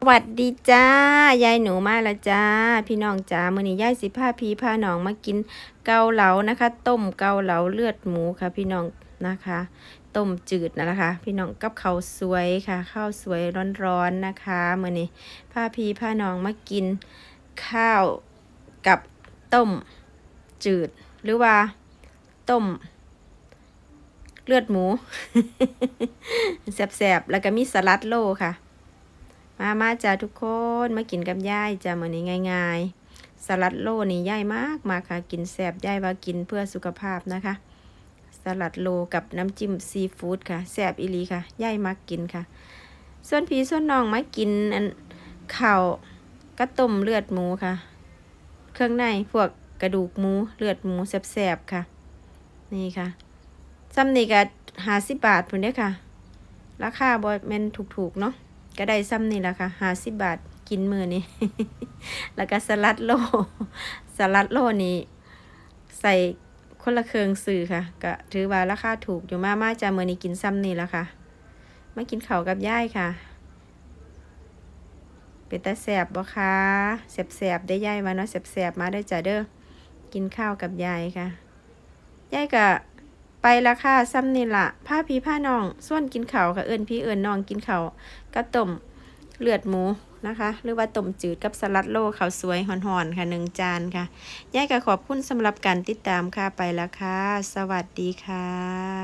สวัสดีจ้ายายหนูมาแล้วจ้า พี่น้องจ้ามื้อนี้ยายสิพาพี่พาน้องมากินเกาเหลานะคะ ต้มเกาเหลาเลือดหมูค่ะ พี่น้องนะคะ ต้มจืดนะคะ พี่น้องกับข้าวสวยค่ะข้าวสวยร้อนๆนะคะมื้อนี้พาพี่พาน้องมากินข้าวกับต้มจืด หรือว่าต้มเลือดหมูแซ่บๆแล้วก็มีสลัดโลค่ะ มามาจ้าทุกคนมากินกับย่ายจ้ามื้อนี้ง่าย ๆ สลัดโลนี่ย่ายมากมาค่ะ กินแซ่บย่ายว่ากินเพื่อสุขภาพนะคะ สลัดโลกับน้ำจิ้มซีฟู้ดค่ะแซ่บอีลีค่ะย่ายมักกินค่ะ ส่วนพี่ส่วนน้องมากินอันข้าวกระต้มเลือดหมูค่ะ เครื่องในพวกกระดูกหมูเลือดหมูแซ่บๆค่ะ นี่ค่ะซ้ำนี่ก็ห้าสิบบาทพุ่นเด้ค่ะ ราคาบ่แมนถูกๆเนาะ ก็ได้ซ้ำนี่แหละค่ะห้าสิบบาทกินมือนี้แล้วก็สลัดโล สลัดโลนี่ใส่คนละเครื่องสื่อค่ะ ก็ถือว่าราคาถูกอยู่มากมาจะมือนี้กินซ้ำนี่แหละค่ะ มากินเขากับย่ายค่ะ เป็นตาแสบบ่คะแสบๆได้ย่ายมาเนาะแสบๆมาได้จ้ะเด้อ กินข้าวกับยายค่ะ ยายก็ ไปละค่ะซ้ำนี่ละผ้าพี่ผ้าน้องส่วนกินเขาวค่ะเอิญพี่เอิญน้องกินเขากระต้มเลือดหมูนะคะ หรือว่าต้มจืดกับสลัดโลข้าวสวยห่อนๆค่ะหนึ่งจานค่ะยายก็ขอบคุณสำหรับการติดตามค่ะไปละค่ะสวัสดีค่ะ